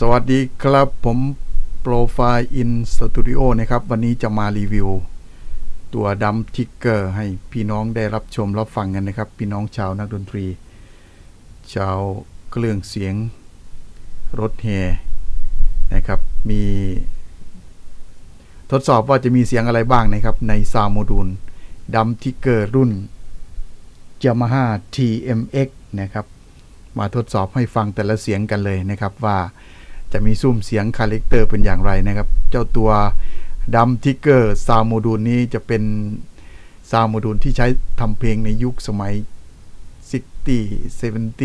สวัสดีครับผมโปรไฟล์อินสตูดิโอนะครับ วันนี้จะมารีวิว ตัวดัมทิกเกอร์ให้พี่น้องได้รับชมรับฟังกันนะครับ พี่น้องชาวนักดนตรี ชาวเครื่องเสียงรถแห่นะครับ มีทดสอบว่าจะมีเสียงอะไรบ้างนะครับ ในซาวโมดูลดัมทิกเกอร์รุ่น Yamaha TMX นะครับ มาทดสอบให้ฟังแต่ละเสียงกันเลยนะครับว่า จะมีซุ้มเสียงคาแรคเตอร์เป็นอย่างไรนะครับ เจ้าตัวดัมทิกเกอร์ซาวโมดูลนี้จะเป็นซาวโมดูลที่ใช้ทำเพลงในยุคสมัย 60 70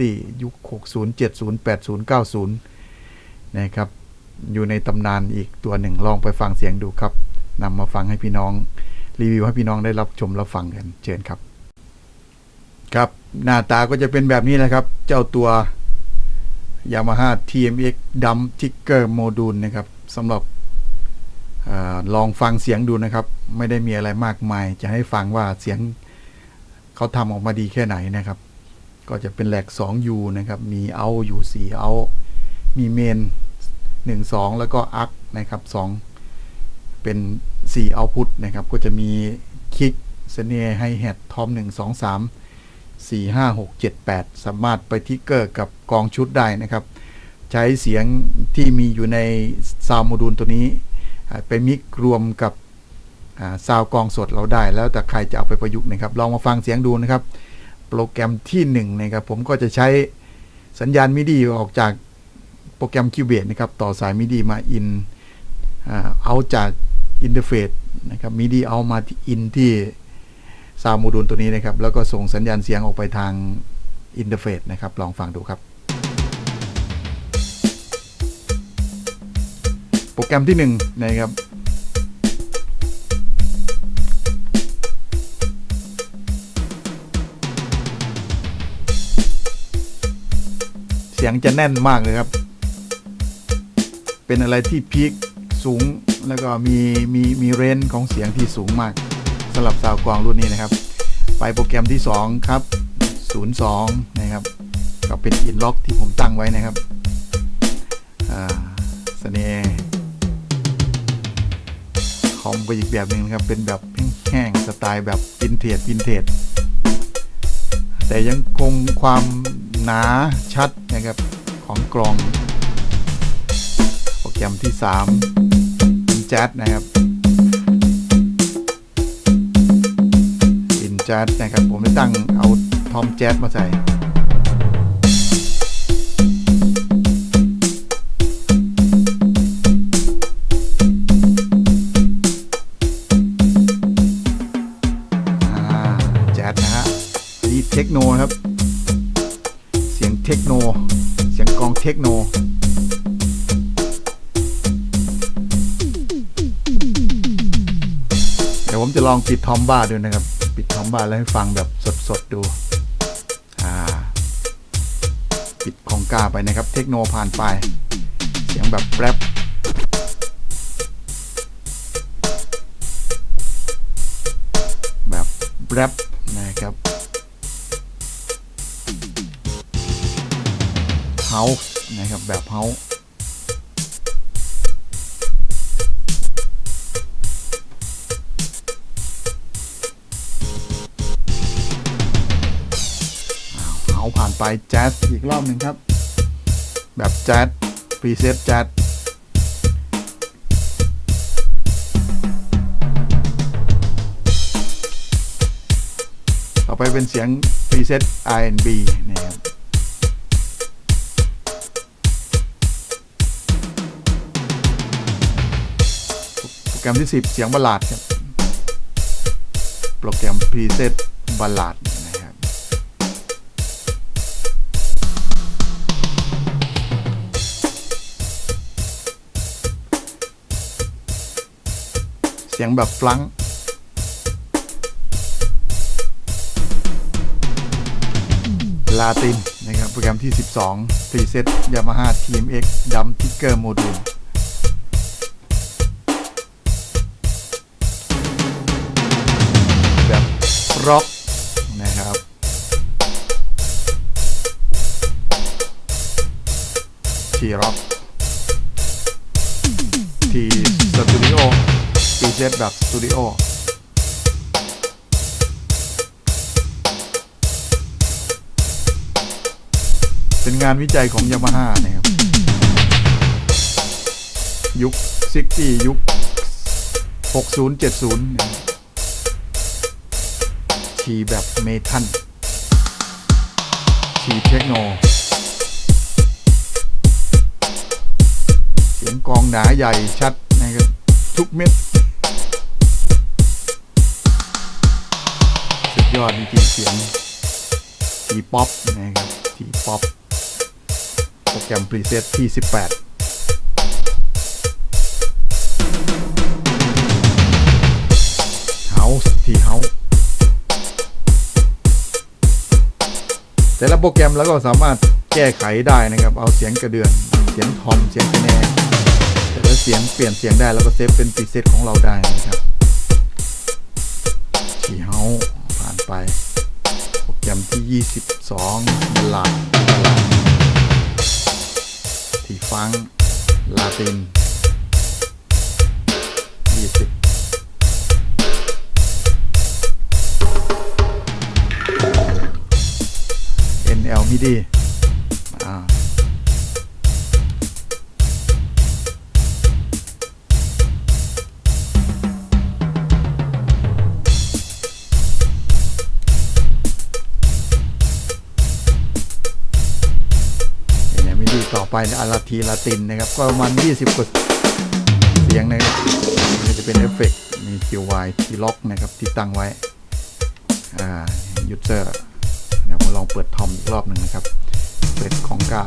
80 ยุค 60 70 80 90 นะครับ อยู่ในตำนานอีกตัวหนึ่งลองไปฟังเสียงดูครับนำมาฟังให้พี่น้อง รีวิวให้พี่น้องได้รับชมรับฟังกันเชิญครับ ครับ หน้าตาก็จะเป็นแบบนี้แหละครับ เจ้าตัว Yamaha TMX Dump Ticker Module นะครับสำหรับอลองฟังเสียงดูนะครับ ไม่ได้มีอะไรมากมาย จะให้ฟังว่าเสียงเขาทำออกมาดีแค่ไหนนะครับ ก็จะเป็นแหลก 2U นะครับ มีเอาอยู่4เอา มีเมน 1 2 แล้วก็อักนะครับ 2 เป็น 4 เอาพุทนะครับ ก็จะมีคิกเสเน่ไฮแฮททอม1 2 3 4 5 6 7 8 สามารถไปทิกเกอร์กับกองชุดได้นะครับ ใช้เสียงที่มีอยู่ในซาวโมดูลตัวนี้ ไปมิกรวมกับซาวกองสดเราได้ แล้วแต่ใครจะเอาไปประยุกต์นะครับ ลองมาฟังเสียงดูนะครับ โปรแกรมที่1นะครับ ผมก็จะใช้สัญญาณมิดีออกจากโปรแกรม Cubase นะครับ ต่อสายมิดีมาอินเอาจากอินเทอร์เฟซนะครับมิดีเอามาอินที่ ซาวโมดูลตัวนี้นะครับ แล้วก็ส่งสัญญาณเสียงออกไปทางอินเทอร์เฟซนะครับ ลองฟังดูครับ โปรแกรมที่ 1 นะครับเสียงจะแน่นมากเลยครับ เป็นอะไรที่พีคสูงแล้วก็มีมีมีเรนของเสียงที่สูงมาก สำหรับซาวกลองรุ่นนี้นะครับ ไปโปรแกรมที่ 2 ครับ 02 นะครับ ก็เป็นอินล็อกที่ผมตั้งไว้นะครับอ่าเสน่ห์คอมก็อีกแบบหนึ่งนะครับ เป็นแบบแห้งสไตล์แบบวินเทจวินเทจแต่ยังคงความหนาชัดนะครับของกลอง โปรแกรมที่3เป็นแจ๊สนะครับ จ๊สนะครับ ผมได้ตั้งเอาทอมแจ๊สมาใส่จ๊สนะฮะนี่เทคโนครับ เสียงเทคโน เสียงกองเทคโนเดี๋ยวผมจะลองปิดทอมบ้าดูนะครับ ปิดทอมบ้าแล้วให้ฟังแบบสดๆดูอ่าปิดของกาไปนะครับ เทคโนผ่านไป เสียงแบบแรปแบบแรปนะครับเฮาส์นะครับแบบเฮาส์ ไปแจ๊สอีกรอบหนึ่งครับ แบบแจ๊สพรีเซตแจ๊สต่อไปเป็นเสียงพรีเซต R&B นะครับโปรแกรมที่ 10 เสียงบัลลาดครับ โปรแกรมพรีเซตบัลลาด สียงแบบฟลังก์ลาตินนะครับโปรแกรมที่ 12 Preset Yamaha TMX Drum Ticker Module แบบร็อกนะครับทีร็อกทีสตูดิโอ เซตแบบสตูดิโอเป็นงานวิจัยของยามาฮ่านะครับ ยุคซิกตี้ยุค 60 70เนี่ยชีแบบเมทัลชีเทคโน เสียงกองหนาใหญ่ชัดนะครับ ทุกเม็ด ยอดจริงเสียงทีป๊อปนะครับทีป๊อปโปรแกรมพรีเซตที่ 18เฮาส์ทีเฮาส์แต่ละโปรแกรมแล้วก็สามารถแก้ไขได้นะครับ เอาเสียงกระเดือน เสียงทอม เสียงคะแนนแต่ละเสียงเปลี่ยนเสียงได้แล้วก็เซฟเป็นพรีเซตของเราได้นะครับ 2 ไปอาราทีลาตินนะครับ ก็ประมาณ 20 กว่าเสียงนะครับนี่จะเป็นเอฟเฟกต์มี QY ที่ล็อกนะครับที่ตั้งไว้ อ่ายูเซอร์เดี๋ยวผมลองเปิดทอมอีกรอบหนึ่งนะครับ เปิดของกา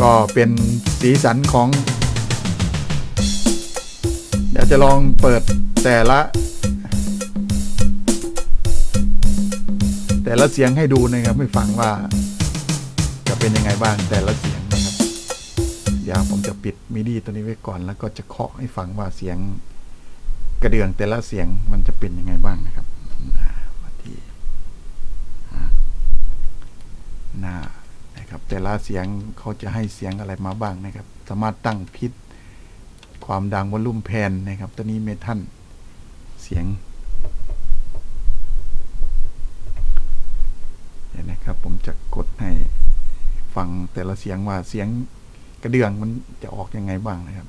ก็เป็นสีสันของ เดี๋ยวจะลองเปิด แต่ละ แต่ละเสียงให้ดูนะครับไม่ฟังว่า จะเป็นยังไงบ้างแต่ละเสียงนะครับเดี๋ยวผมจะปิดมิดีตัวนี้ไว้ก่อน แล้วก็จะเคาะให้ฟังว่าเสียงกระเดื่องแต่ละเสียงมันจะเป็นยังไงบ้างนะครับอ่ามาที่หน้านะครับ แต่ละเสียงเขาจะให้เสียงอะไรมาบ้างนะครับ สามารถตั้งพิษความดังวอลลุ่มแพนนะครับ ตัวนี้เมทัล เสียงเดี๋ยวนะครับ ผมจะกดให้ฟังแต่ละเสียงว่าเสียงกระเดื่องมันจะออกยังไงบ้างนะครับ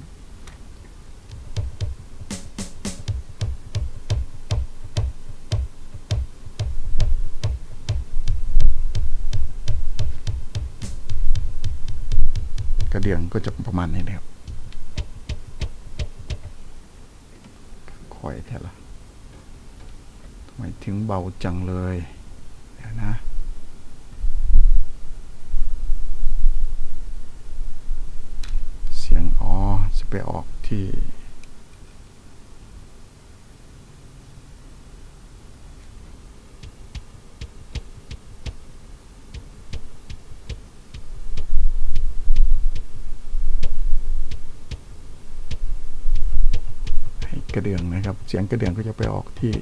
กระเดื่องก็จะประมาณนี้นะครับคอยแท้ละ ไมถึงเบาจังเลย เดี๋ยวนะ เสียงอ๋อจะไปออกที่กระเดื่องนะครับ เสียงกระเดื่องก็จะไปออกที่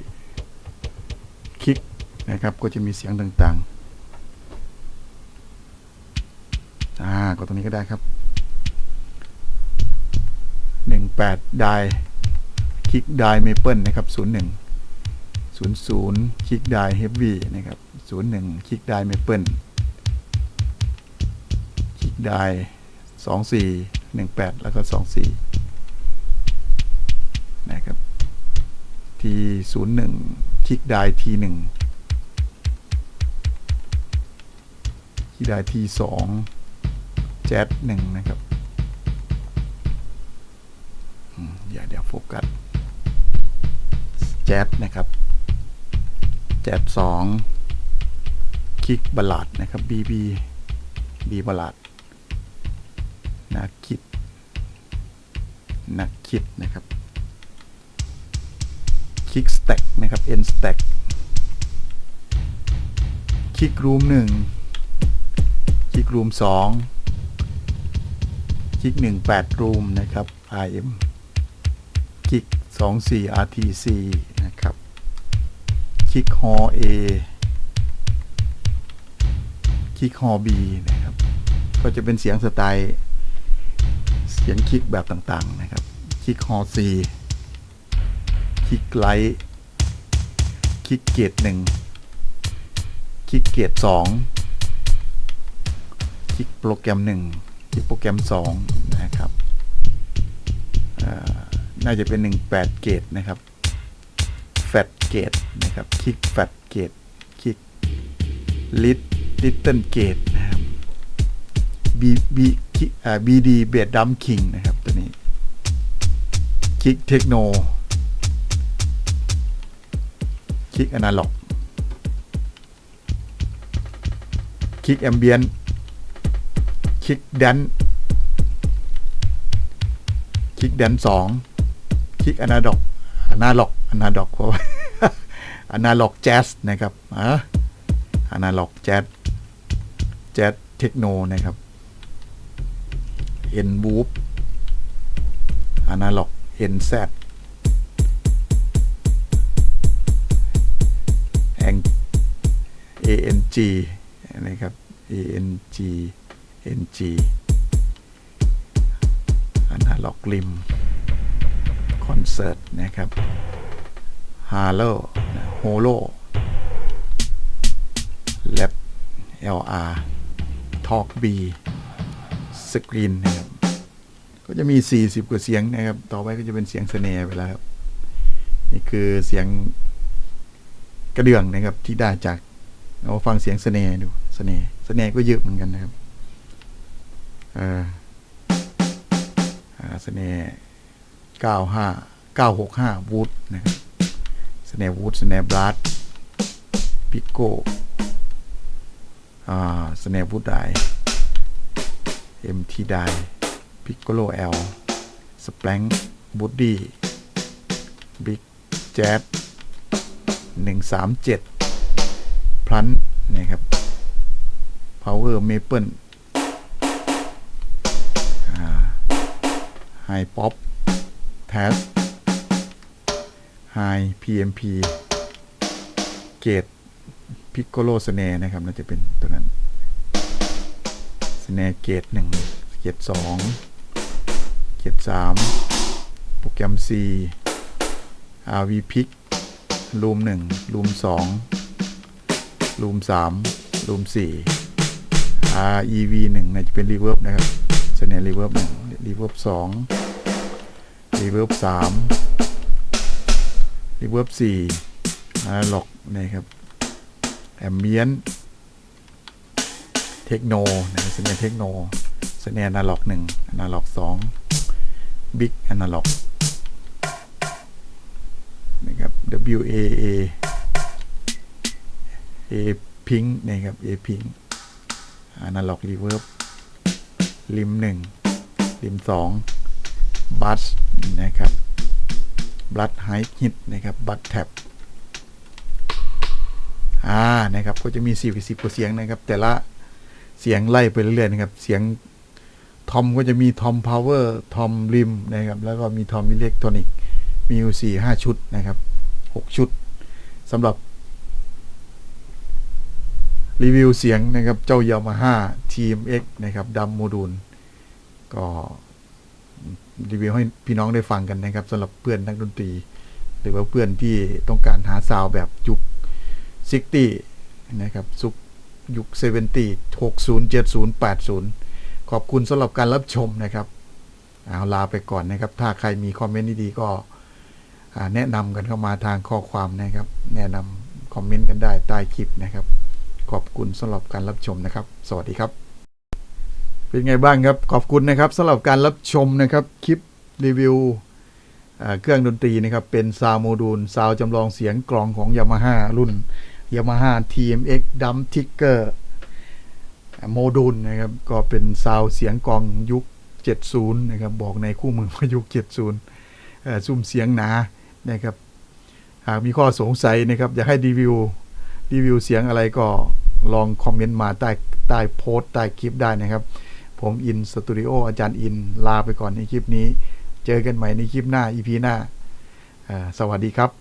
นะครับ ก็จะมีเสียงต่างๆ อ่ากดตรงนี้ก็ได้ครับ 18 ไดคลิกไดเมเปิลนะครับ 01 00 คลิกไดเฮฟวี่นะครับ 01 คลิกไดเมเปิลคลิกได24 18 แล้วก็ 24 นะครับที01 คลิกได ที1คลิกไดที2แจ๊ด1นะครับอืมเดี๋ยวเดี๋ยวโฟกัสแจ๊ดนะครับแจ๊ดสองคิกบลลาดนะครับบีบีบีบลลาดนักคิดนักคิดนะครับคิกสแต็กนะครับเอ็นสแต็กคิกรูมหนึ่ง คลิกรูมสองคลิกหนึ่งแปดรูมนะครับ RM กิก24 RTC นะครับคิกฮอ A คิกฮอ B นะครับ ก็จะเป็นเสียงสไตล์เสียงคลิกแบบต่างๆนะครับ คลิกฮอ C คลิกไลท์คลิกเกตหนึ่งคลิกเกตสอง ลิกโปรแกรมหนึ่งคลิกโปรแกรมสองนะครับน่าจะเป็น 18 เกตนะครับแฟตเกตนะครับ คลิกแฟตเกตคลิกลิตลิตเติ้ลเกตนะครับ B B อ่า BD เบดดัมคิงนะครับ ตัวนี้ คลิกเทคโน คลิกอนาล็อก คลิกแอมเบียน ลิกแดนคลิกแดนสองคลิกอนาล็อกอนาล็อกอนาล็อกเพราะว่าอนาล็อกแจ๊สนะครับอะอนาล็อกแจ๊สแจ๊สเทคโนนะครับ N w o o p Analog NZ Ang ANG นะครับ ANG NG Analog Lim Concert นะครับ Halo Holo Lab LR Talk B สกรีนนะครับ ก็จะมี 40 กว่าเสียงนะครับ ต่อไปก็จะเป็นเสียงเสเนร์ไปแล้วครับ นี่คือเสียงกระเดื่องนะครับที่ได้จากเอาฟังเสียงเสเนร์ดู เสเนร์เสเนร์ก็เยอะเหมือนกันนะครับ เอออ่าสเนร์95 965วูดนะครับเสเนร์วูดเสเนร์บลัดพิโก้อ่าสเนร์วูดได MT Die Piccolo L Splank Buddy Big Jazz 137พลันนะครับ Power Maple อ่า High Pop Taz High PMP Gate Piccolo Snare นะครับน่าจะเป็นตัวนั้นสแนเกตหนึ่งเกตสองเกตสามโปรแกรม C RV Pick รูมหนึ่งรูมสองรูมสามรูมสี่ REV หนึ่งน่าจะเป็นรีเวิร์บนะครับสแนร์รีเวิร์บหนึ่งรีเวิร์บสอง รีเวิร์บสามรีเวิร์บสี่อะล็อกนะครับแอมเบียนเทคโนนะครับสแนร์เทคโนเสแนร์อนาล็อกหนึ่งอนาล็อกสองบิ๊กอนาล็อกนะครับ W A A A Pink นะครับ A Pink อนาล็อกรีเวิร์บริมหนึ่งริมสองบัส นะครับบัตไฮฮิตนะครับบัตแท็บอ่านะครับก็จะมี40กว่าเสียงนะครับ แต่ละเสียงไล่ไปเรื่อยๆนะครับ เสียงทอมก็จะมีทอมพาวเวอร์ทอมริมนะครับ แล้วก็มีทอมอิเล็กทรอนิกมีอยู่สี่ห้าชุดนะครับหกชุดสำหรับ รีวิวเสียงนะครับ เจ้ายามาฮ่า TMX นะครับดัมโมดูลก็ รีวิวให้พี่น้องได้ฟังกันนะครับสำหรับเพื่อนนักดนตรี หรือว่าเพื่อนที่ต้องการหาซาวแบบยุค60นะครับซุกยุค70 60 70 80ขอบคุณสำหรับการรับชมนะครับเอาลาไปก่อนนะครับ ถ้าใครมีคอมเมนต์ดีๆก็แนะนำกันเข้ามาทางข้อความนะครับ แนะนำคอมเมนต์กันได้ใต้คลิปนะครับ ขอบคุณสำหรับการรับชมนะครับ สวัสดีครับ เป็นไงบ้างครับ ขอบคุณนะครับสำหรับการรับชมนะครับ คลิปรีวิวเครื่องดนตรีนะครับ เป็นซาวโมดูลซาวจำลองเสียงกลองของ Yamaha รุ่น Yamaha TMX Drum Ticker โมดูลนะครับ ก็เป็นซาวเสียงกลองยุค 70 นะครับ บอกในคู่มือว่ายุค 70ซุ้มเสียงหนานะครับ หากมีข้อสงสัยนะครับ อยากให้รีวิวรีวิวเสียงอะไรก็ลองคอมเมนต์มาใต้ใต้โพสต์ใต้คลิปได้นะครับ ผมอินสตูดิโออาจารย์อินลาไปก่อนในคลิปนี้ เจอกันใหม่ในคลิปหน้า EP หน้าอ่าสวัสดีครับ